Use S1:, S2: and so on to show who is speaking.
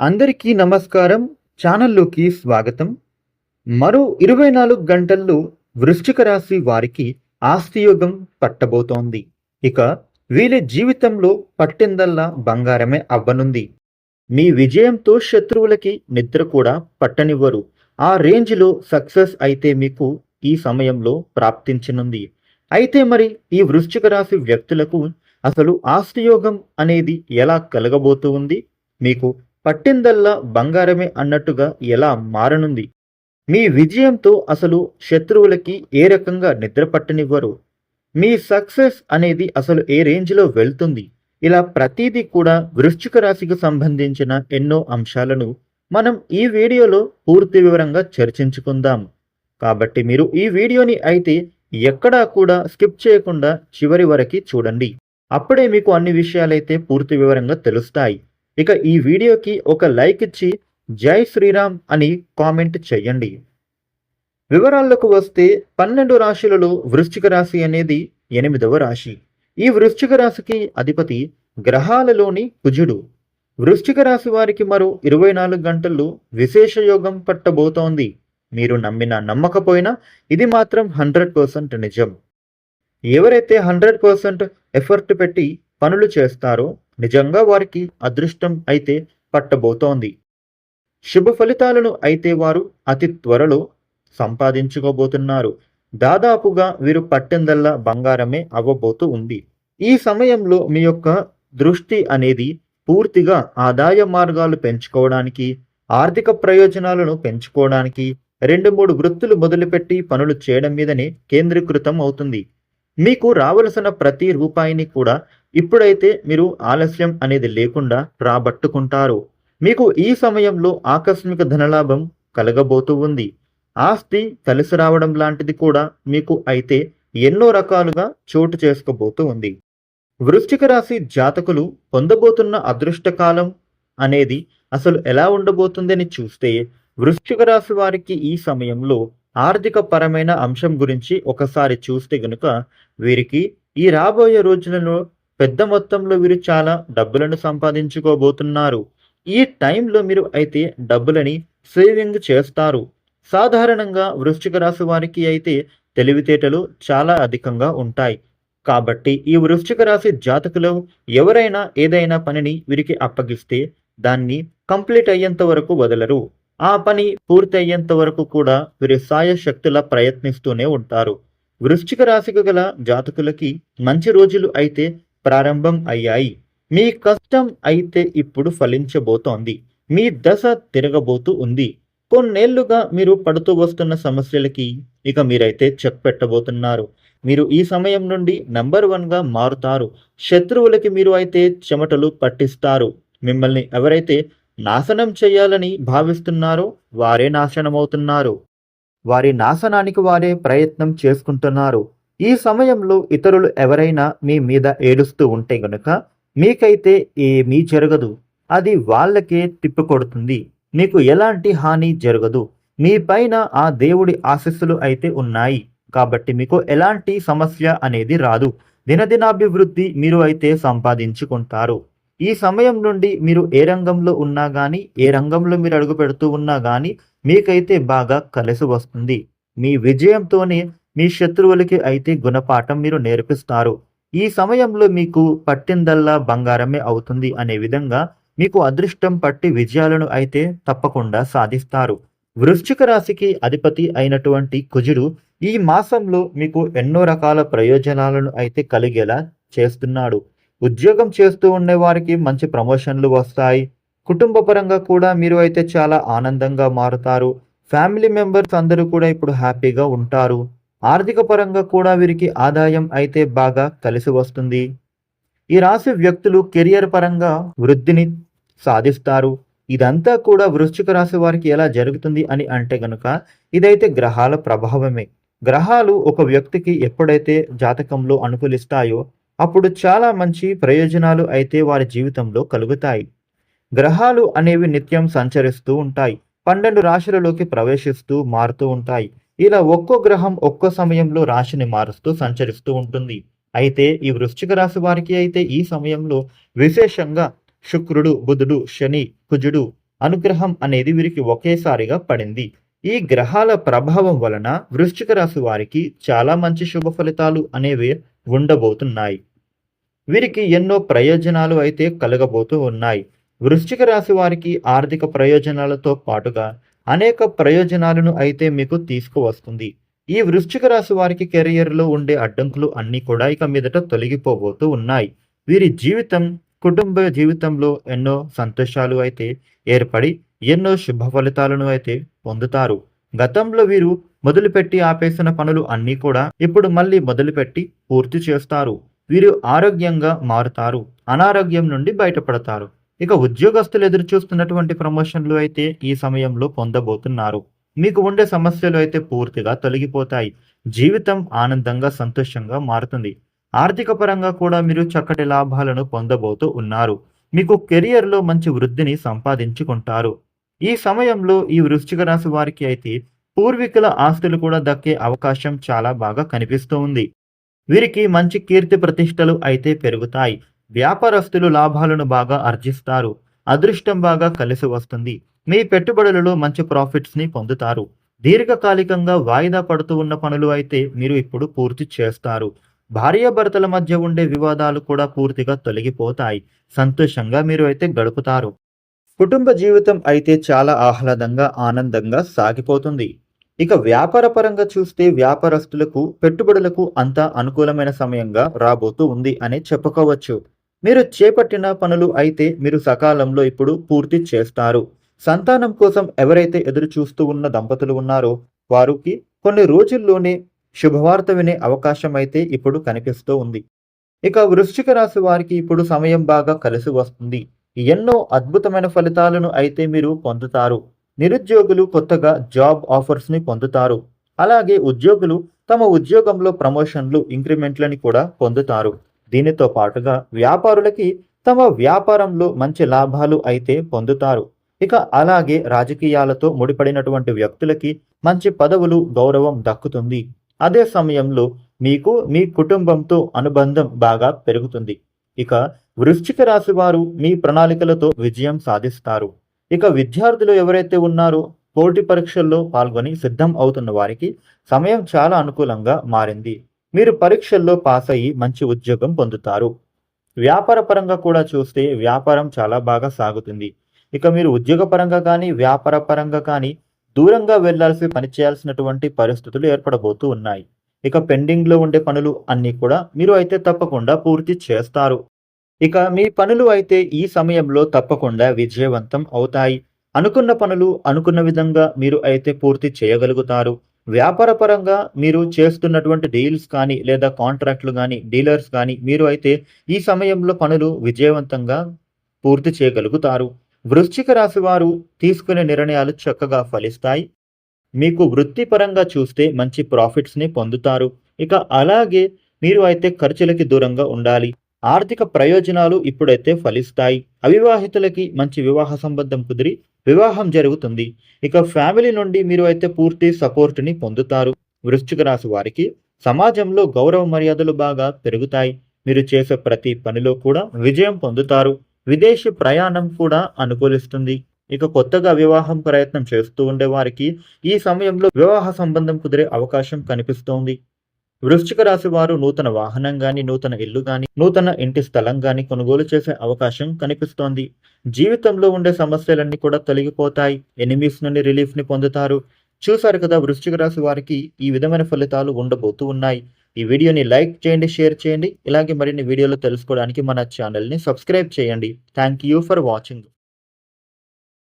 S1: అందరికీ నమస్కారం. ఛానల్లోకి స్వాగతం. మరో ఇరవై నాలుగు గంటల్లో వృశ్చిక రాశి వారికి ఆస్తియోగం పట్టబోతోంది. ఇక వీరి జీవితంలో పట్టిందల్లా బంగారమే అవ్వనుంది. మీ విజయంతో శత్రువులకి నిద్ర కూడా పట్టనివ్వరు. ఆ రేంజ్లో సక్సెస్ అయితే మీకు ఈ సమయంలో ప్రాప్తించనుంది. అయితే మరి ఈ వృశ్చిక రాశి వ్యక్తులకు అసలు ఆస్తియోగం అనేది ఎలా కలగబోతూ ఉంది? మీకు పట్టిందల్లా బంగారమే అన్నట్టుగా ఎలా మారనుంది? మీ విజయంతో అసలు శత్రువులకి ఏ రకంగా నిద్ర పట్టనివ్వరు? మీ సక్సెస్ అనేది అసలు ఏ రేంజ్లో వెళ్తుంది? ఇలా ప్రతిదీ కూడా వృశ్చిక రాశికి సంబంధించిన ఎన్నో అంశాలను మనం ఈ వీడియోలో పూర్తి వివరంగా చర్చించుకుందాం. కాబట్టి మీరు ఈ వీడియోని అయితే ఎక్కడా కూడా స్కిప్ చేయకుండా చివరి వరకు చూడండి. అప్పుడే మీకు అన్ని విషయాలైతే పూర్తి వివరంగా తెలుస్తాయి. ఇక ఈ వీడియోకి ఒక లైక్ ఇచ్చి జై శ్రీరామ్ అని కామెంట్ చేయండి. వివరాల్లోకి వస్తే పన్నెండు రాశులలో వృశ్చిక రాశి అనేది ఎనిమిదవ రాశి. ఈ వృశ్చిక రాశికి అధిపతి గ్రహాలలోని కుజుడు. వృశ్చిక రాశి వారికి మరో ఇరవై నాలుగు గంటల్లో విశేష యోగం పట్టబోతోంది. మీరు నమ్మినా నమ్మకపోయినా ఇది మాత్రం హండ్రెడ్ పర్సెంట్ నిజం. ఎవరైతే హండ్రెడ్ పర్సెంట్ ఎఫర్ట్ పెట్టి పనులు చేస్తారో నిజంగా వారికి అదృష్టం అయితే పట్టబోతోంది. శుభ ఫలితాలను అయితే వారు అతి త్వరలో సంపాదించుకోబోతున్నారు. దాదాపుగా వీరు పట్టిందల్లా బంగారమే అవ్వబోతూ ఉంది. ఈ సమయంలో మీ యొక్క దృష్టి అనేది పూర్తిగా ఆదాయ మార్గాలు పెంచుకోవడానికి ఆర్థిక ప్రయోజనాలను పెంచుకోవడానికి రెండు మూడు వృత్తులు మొదలుపెట్టి పనులు చేయడం మీదనే కేంద్రీకృతం అవుతుంది. మీకు రావలసిన ప్రతి రూపాయిని కూడా ఇప్పుడైతే మీరు ఆలస్యం అనేది లేకుండా రాబట్టుకుంటారు. మీకు ఈ సమయంలో ఆకస్మిక ధనలాభం కలగబోతూ ఉంది. ఆస్తి కలిసి రావడం లాంటిది కూడా మీకు అయితే ఎన్నో రకాలుగా చోటు చేసుకోబోతూ ఉంది. వృశ్చిక రాశి జాతకులు పొందబోతున్న అదృష్టకాలం అనేది అసలు ఎలా ఉండబోతుందని చూస్తే వృశ్చిక రాశి వారికి ఈ సమయంలో ఆర్థిక పరమైన అంశం గురించి ఒకసారి చూస్తే గనుక వీరికి ఈ రాబోయే రోజులలో పెద్ద మొత్తంలో వీరు చాలా డబ్బులను సంపాదించుకోబోతున్నారు. ఈ టైంలో మీరు అయితే డబ్బులని సేవింగ్ చేస్తారు. సాధారణంగా వృశ్చిక రాశి వారికి అయితే తెలివితేటలు చాలా అధికంగా ఉంటాయి. కాబట్టి ఈ వృశ్చిక రాశి జాతకులు ఎవరైనా ఏదైనా పనిని వీరికి అప్పగిస్తే దాన్ని కంప్లీట్ అయ్యేంత వరకు వదలరు. ఆ పని పూర్తి అయ్యేంత వరకు కూడా వీరి సాయశక్తుల ప్రయత్నిస్తూనే ఉంటారు. వృశ్చిక రాశికి గల జాతకులకి మంచి రోజులు అయితే ప్రారంభం అయ్యాయి. మీ కష్టం అయితే ఇప్పుడు ఫలించబోతోంది. మీ దశ తిరగబోతూ ఉంది. కొన్నేళ్ళుగా మీరు పడుతూ వస్తున్న సమస్యలకి ఇక మీరైతే చెక్ పెట్టబోతున్నారు. మీరు ఈ సమయం నుండి నంబర్ వన్గా మారుతారు. శత్రువులకి మీరు అయితే చెమటలు పట్టిస్తారు. మిమ్మల్ని ఎవరైతే నాశనం చేయాలని భావిస్తున్నారో వారే నాశనమవుతున్నారు. వారి నాశనానికి వారే ప్రయత్నం చేసుకుంటున్నారు. ఈ సమయంలో ఇతరులు ఎవరైనా మీ మీద ఏడుస్తూ ఉంటే గనుక మీకైతే ఏమీ జరగదు. అది వాళ్ళకే తిప్పికొడుతుంది మీకు ఎలాంటి హాని జరగదు. మీ పైన ఆ దేవుడి ఆశస్సులు అయితే ఉన్నాయి. కాబట్టి మీకు ఎలాంటి సమస్య అనేది రాదు. దినదినాభివృద్ధి మీరు అయితే సంపాదించుకుంటారు. ఈ సమయం నుండి మీరు ఏ రంగంలో ఉన్నా కానీ ఏ రంగంలో మీరు అడుగు పెడుతూ ఉన్నా కానీ మీకైతే బాగా కలిసి వస్తుంది. మీ విజయంతోనే మీ శత్రువులకి అయితే గుణపాఠం మీరు నేర్పిస్తారు. ఈ సమయంలో మీకు పట్టిందల్లా బంగారమే అవుతుంది అనే విధంగా మీకు అదృష్టం పట్టి విజయాలను అయితే తప్పకుండా సాధిస్తారు. వృశ్చిక రాశికి అధిపతి అయినటువంటి కుజుడు ఈ మాసంలో మీకు ఎన్నో రకాల ప్రయోజనాలను అయితే కలిగేలా చేస్తున్నాడు. ఉద్యోగం చేస్తూ ఉండే వారికి మంచి ప్రమోషన్లు వస్తాయి. కుటుంబ పరంగా కూడా మీరు అయితే చాలా ఆనందంగా మారుతారు. ఫ్యామిలీ మెంబర్స్ అందరూ కూడా ఇప్పుడు హ్యాపీగా ఉంటారు. ఆర్థిక పరంగా కూడా వీరికి ఆదాయం అయితే బాగా కలిసి వస్తుంది. ఈ రాశి వ్యక్తులు కెరియర్ పరంగా వృద్ధిని సాధిస్తారు. ఇదంతా కూడా వృశ్చిక రాశి వారికి ఎలా జరుగుతుంది అని అంటే గనుక ఇదైతే గ్రహాల ప్రభావమే. గ్రహాలు ఒక వ్యక్తికి ఎప్పుడైతే జాతకంలో అనుకూలిస్తాయో అప్పుడు చాలా మంచి ప్రయోజనాలు అయితే వారి జీవితంలో కలుగుతాయి. గ్రహాలు అనేవి నిత్యం సంచరిస్తూ ఉంటాయి. పన్నెండు రాశులలోకి ప్రవేశిస్తూ మారుతూ ఉంటాయి. ఇలా ఒక్కో గ్రహం ఒక్కో సమయంలో రాశిని మారుస్తూ సంచరిస్తూ ఉంటుంది. అయితే ఈ వృశ్చిక రాశి వారికి అయితే ఈ సమయంలో విశేషంగా శుక్రుడు బుధుడు శని కుజుడు అనుగ్రహం అనేది వీరికి ఒకేసారిగా పడింది. ఈ గ్రహాల ప్రభావం వలన వృశ్చిక రాశి వారికి చాలా మంచి శుభ ఫలితాలు అనేవి ఉండబోతున్నాయి. వీరికి ఎన్నో ప్రయోజనాలు అయితే కలగబోతూ ఉన్నాయి. వృశ్చిక రాశి వారికి ఆర్థిక ప్రయోజనాలతో పాటుగా అనేక ప్రయోజనాలను అయితే మీకు తీసుకువస్తుంది. ఈ వృశ్చిక రాశి వారికి కెరియర్లో ఉండే అడ్డంకులు అన్నీ కూడా ఇక మీదట తొలగిపోబోతూ ఉన్నాయి. వీరి జీవితం కుటుంబ జీవితంలో ఎన్నో సంతోషాలు అయితే ఏర్పడి ఎన్నో శుభ ఫలితాలను అయితే పొందుతారు. గతంలో వీరు మొదలుపెట్టి ఆపేసిన పనులు అన్నీ కూడా ఇప్పుడు మళ్ళీ మొదలుపెట్టి పూర్తి చేస్తారు. వీరు ఆరోగ్యంగా మారుతారు. అనారోగ్యం నుండి బయటపడతారు. ఇక ఉద్యోగస్తులు ఎదురు చూస్తున్నటువంటి ప్రమోషన్లు అయితే ఈ సమయంలో పొందబోతున్నారు. మీకు ఉండే సమస్యలు అయితే పూర్తిగా తొలగిపోతాయి. జీవితం ఆనందంగా సంతోషంగా మారుతుంది. ఆర్థిక పరంగా కూడా మీరు చక్కటి లాభాలను పొందబోతూ ఉన్నారు. మీకు కెరియర్లో మంచి వృద్ధిని సంపాదించుకుంటారు. ఈ సమయంలో ఈ వృశ్చిక రాశి వారికి అయితే పూర్వీకుల ఆస్తులు కూడా దక్కే అవకాశం చాలా బాగా కనిపిస్తూ ఉంది. వీరికి మంచి కీర్తి ప్రతిష్టలు అయితే పెరుగుతాయి. వ్యాపారస్తులు లాభాలను బాగా ఆర్జిస్తారు. అదృష్టం బాగా కలిసి వస్తుంది. మీ పెట్టుబడులలో మంచి ప్రాఫిట్స్ని పొందుతారు. దీర్ఘకాలికంగా వాయిదా పడుతూ ఉన్న పనులు అయితే మీరు ఇప్పుడు పూర్తి చేస్తారు. భార్యాభర్తల మధ్య ఉండే వివాదాలు కూడా పూర్తిగా తొలగిపోతాయి. సంతోషంగా మీరు అయితే గడుపుతారు. కుటుంబ జీవితం అయితే చాలా ఆహ్లాదంగా ఆనందంగా సాగిపోతుంది. ఇక వ్యాపార పరంగా చూస్తే వ్యాపారస్తులకు పెట్టుబడులకు అంతా అనుకూలమైన సమయంగా రాబోతూ ఉంది అని చెప్పుకోవచ్చు. మీరు చేపట్టిన పనులు అయితే మీరు సకాలంలో ఇప్పుడు పూర్తి చేస్తారు. సంతానం కోసం ఎవరైతే ఎదురు చూస్తూ ఉన్న దంపతులు ఉన్నారో వారికి కొన్ని రోజుల్లోనే శుభవార్త వినే అవకాశం అయితే ఇప్పుడు కనిపిస్తూ ఉంది. ఇక వృశ్చిక రాశి వారికి ఇప్పుడు సమయం బాగా కలిసి వస్తుంది. ఎన్నో అద్భుతమైన ఫలితాలను అయితే మీరు పొందుతారు. నిరుద్యోగులు కొత్తగా జాబ్ ఆఫర్స్ని పొందుతారు. అలాగే ఉద్యోగులు తమ ఉద్యోగంలో ప్రమోషన్లు ఇంక్రిమెంట్లని కూడా పొందుతారు. దీనితో పాటుగా వ్యాపారులకి తమ వ్యాపారంలో మంచి లాభాలు అయితే పొందుతారు. ఇక అలాగే రాజకీయాలతో ముడిపడినటువంటి వ్యక్తులకి మంచి పదవులు గౌరవం దక్కుతుంది. అదే సమయంలో మీకు మీ కుటుంబంతో అనుబంధం బాగా పెరుగుతుంది. ఇక వృశ్చిక రాశి వారు మీ ప్రణాళికలతో విజయం సాధిస్తారు. ఇక విద్యార్థులు ఎవరైతే ఉన్నారో పోటీ పరీక్షల్లో పాల్గొని సిద్ధం అవుతున్న వారికి సమయం చాలా అనుకూలంగా మారింది. మీరు పరీక్షల్లో పాస్ అయ్యి మంచి ఉద్యోగం పొందుతారు. వ్యాపార పరంగా కూడా చూస్తే వ్యాపారం చాలా బాగా సాగుతుంది. ఇక మీరు ఉద్యోగపరంగా కానీ వ్యాపార పరంగా కానీ దూరంగా వెళ్ళాల్సి పనిచేయాల్సినటువంటి పరిస్థితులు ఏర్పడబోతూ ఉన్నాయి. ఇక పెండింగ్లో ఉండే పనులు అన్నీ కూడా మీరు అయితే తప్పకుండా పూర్తి చేస్తారు. ఇక మీ పనులు అయితే ఈ సమయంలో తప్పకుండా విజయవంతం అవుతాయి. అనుకున్న పనులు అనుకున్న విధంగా మీరు అయితే పూర్తి చేయగలుగుతారు. వ్యాపారపరంగా మీరు చేస్తున్నటువంటి డీల్స్ కానీ లేదా కాంట్రాక్ట్లు కానీ డీలర్స్ కానీ మీరు అయితే ఈ సమయంలో పనులు విజయవంతంగా పూర్తి చేయగలుగుతారు. వృశ్చిక రాశి వారు తీసుకునే నిర్ణయాలు చక్కగా ఫలిస్తాయి. మీకు వృత్తిపరంగా చూస్తే మంచి ప్రాఫిట్స్ని పొందుతారు. ఇక అలాగే మీరు అయితే ఖర్చులకి దూరంగా ఉండాలి. ఆర్థిక ప్రయోజనాలు ఇప్పుడైతే ఫలిస్తాయి. అవివాహితులకి మంచి వివాహ సంబంధం కుదిరి వివాహం జరుగుతుంది. ఇక ఫ్యామిలీ నుండి మీరు అయితే పూర్తి సపోర్ట్ని పొందుతారు. వృశ్చిక రాశి వారికి సమాజంలో గౌరవ మర్యాదలు బాగా పెరుగుతాయి. మీరు చేసే ప్రతి పనిలో కూడా విజయం పొందుతారు. విదేశీ ప్రయాణం కూడా అనుకూలిస్తుంది. ఇక కొత్తగా వివాహం ప్రయత్నం చేస్తూ ఉండే వారికి ఈ సమయంలో వివాహ సంబంధం కుదిరే అవకాశం కనిపిస్తోంది. వృశ్చిక రాశి వారు నూతన వాహనం గాని నూతన ఇల్లు గాని నూతన ఇంటి స్థలం గాని కొనుగోలు చేసే అవకాశం కనిపిస్తోంది. జీవితంలో ఉండే సమస్యలన్నీ కూడా తొలగిపోతాయి. ఎనిమీస్ నుండి రిలీఫ్ని పొందుతారు. చూసారు కదా వృశ్చిక రాశి వారికి ఈ విధమైన ఫలితాలు ఉండబోతూ ఉన్నాయి. ఈ వీడియోని లైక్ చేయండి షేర్ చేయండి. ఇలాగే మరిన్ని వీడియోలు తెలుసుకోవడానికి మన ఛానల్ని సబ్స్క్రైబ్ చేయండి. Thank you for watching.